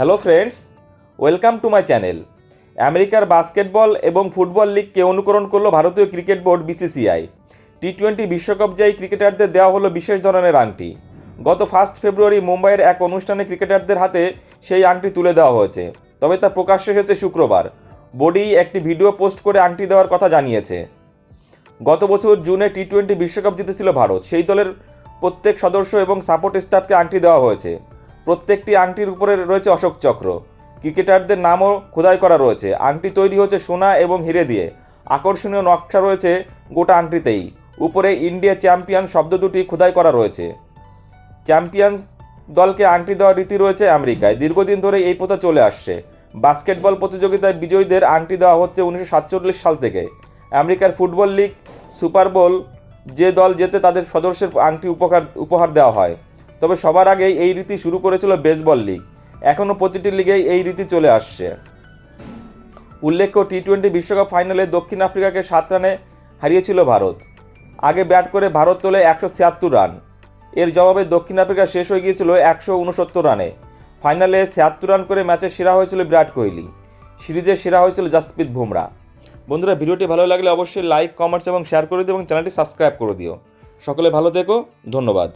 Hello friends welcome to my channel আমেরিকার basketball এবং football লিগকে অনুকরণ করল ভারতীয় cricket board BCCI T twenty বিশ্বকাপ জয়ী ক্রিকেটারদের দেওয়া হলো বিশেষ ধরনের আংটি। গত ফার্স্ট ফেব্রুয়ারি মুম্বাইয়ের এক অনুষ্ঠানে ক্রিকেটারদের হাতে সেই আংটি তুলে দেওয়া হয়েছে। তবে তা প্রকাশ্যে এসেছে শুক্রবার। বোর্ডই একটি ভিডিও পোস্ট করে আংটি দেওয়ার কথা জানিয়েছে। গত বছর জুনে টি টোয়েন্টি বিশ্বকাপ জিতেছিল ভারত। সেই দলের প্রত্যেক সদস্য এবং সাপোর্ট স্টাফকে আংটি দেওয়া হয়েছে। প্রত্যেকটি আংটির উপরে রয়েছে অশোক চক্র। ক্রিকেটারদের নামও খোদাই করা রয়েছে। আংটি তৈরি হচ্ছে সোনা এবং হিরে দিয়ে। আকর্ষণীয় নকশা রয়েছে গোটা আংটিতেই। উপরে ইন্ডিয়া চ্যাম্পিয়ন শব্দ দুটি খোদাই করা রয়েছে। চ্যাম্পিয়ন্স দলকে আংটি দেওয়ার রীতি রয়েছে আমেরিকায়। দীর্ঘদিন ধরে এই প্রথা চলে আসছে। বাস্কেটবল প্রতিযোগিতায় বিজয়ীদের আংটি দেওয়া হচ্ছে উনিশশো সাতচল্লিশ সাল থেকে। আমেরিকার ফুটবল লিগ, সুপার বোল, যে দল জেতে তাদের সদস্যের আংটি উপহার উপহার দেওয়া হয়। তবে সবার আগেই এই রীতি শুরু করেছিল বেসবল লিগ এখনও প্রতিটি লিগেই এই রীতি চলে আসছে। উল্লেখ্য টি টোয়েন্টি বিশ্বকাপ ফাইনালে দক্ষিণ আফ্রিকাকে সাত রানে হারিয়েছিল ভারত। আগে ব্যাট করে ভারত তোলে একশো ছিয়াত্তর রান। এর জবাবে দক্ষিণ আফ্রিকা শেষ হয়ে গিয়েছিল একশো উনসত্তর রানে। ফাইনালে ছিয়াত্তর রান করে ম্যাচের সেরা হয়েছিল বিরাট কোহলি। সিরিজের সেরা হয়েছিল জাসপ্রীত বুমরা। বন্ধুরা, ভিডিওটি ভালো লাগলে অবশ্যই লাইক কমেন্টস এবং শেয়ার করে দিও এবং চ্যানেলটি সাবস্ক্রাইব করে দিও। সকলে ভালো থেকো, ধন্যবাদ।